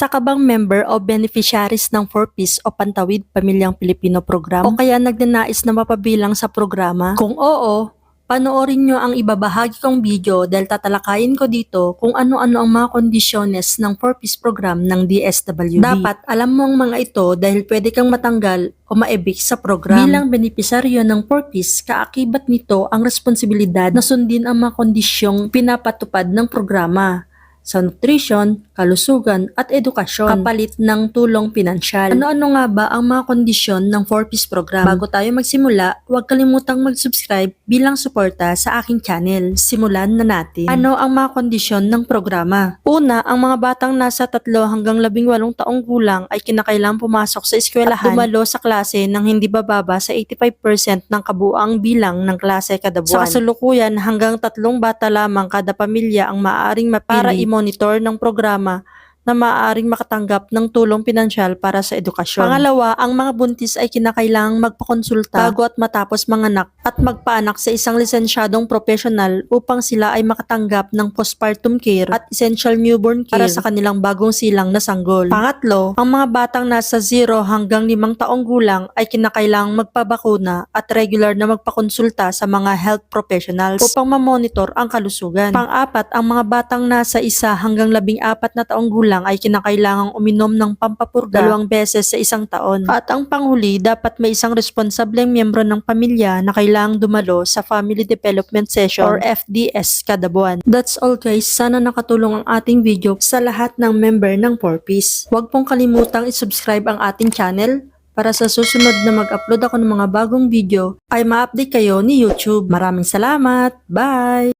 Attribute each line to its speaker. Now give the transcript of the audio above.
Speaker 1: Isa ka bang member o beneficiaries ng 4Ps o Pantawid Pamilyang Pilipino program? O kaya nagnanais na mapabilang sa programa? Kung oo, panoorin nyo ang ibabahagi kong video dahil tatalakayin ko dito kung ano-ano ang mga kondisyones ng 4Ps program ng DSWD. Dapat alam mo ang mga ito dahil pwede kang matanggal o ma-evict sa program. Bilang benepisaryo ng 4Ps, kaakibat nito ang responsibilidad na sundin ang mga kondisyong pinapatupad ng programa sa nutrition, kalusugan at edukasyon kapalit ng tulong pinansyal. Ano-ano nga ba ang mga kondisyon ng 4Ps program? Bago tayo magsimula, huwag kalimutang mag-subscribe bilang suporta sa aking channel. Simulan na natin. Ano ang mga kondisyon ng programa? Una, ang mga batang nasa 3 hanggang 18 taong gulang ay kinakailangan pumasok sa eskwelahan at dumalo sa klase ng hindi bababa sa 85% ng kabuang bilang ng klase kada buwan. Sa kasalukuyan, hanggang tatlong bata lamang kada pamilya ang maaaring mapili para i-monitor ng programa na maaaring makatanggap ng tulong pinansyal para sa edukasyon. Pangalawa, ang mga buntis ay kinakailangang magpakonsulta bago at matapos manganak at magpaanak sa isang lisensyadong profesional upang sila ay makatanggap ng postpartum care at essential newborn care para sa kanilang bagong silang na sanggol. Pangatlo, ang mga batang nasa 0 hanggang 5 taong gulang ay kinakailangang magpabakuna at regular na magpakonsulta sa mga health professionals upang mamonitor ang kalusugan. Pang-apat, ang mga batang nasa 1 hanggang 14 na taong gulang ay kinakailangang uminom ng pampapurga dalawang beses sa isang taon. At ang panghuli, dapat may isang responsableng miyembro ng pamilya na kailangang dumalo sa Family Development Session or FDS kada buwan. That's all guys. Sana nakatulong ang ating video sa lahat ng member ng 4Ps. Huwag pong kalimutang isubscribe ang ating channel para sa susunod na mag-upload ako ng mga bagong video ay ma-update kayo ni YouTube. Maraming salamat. Bye!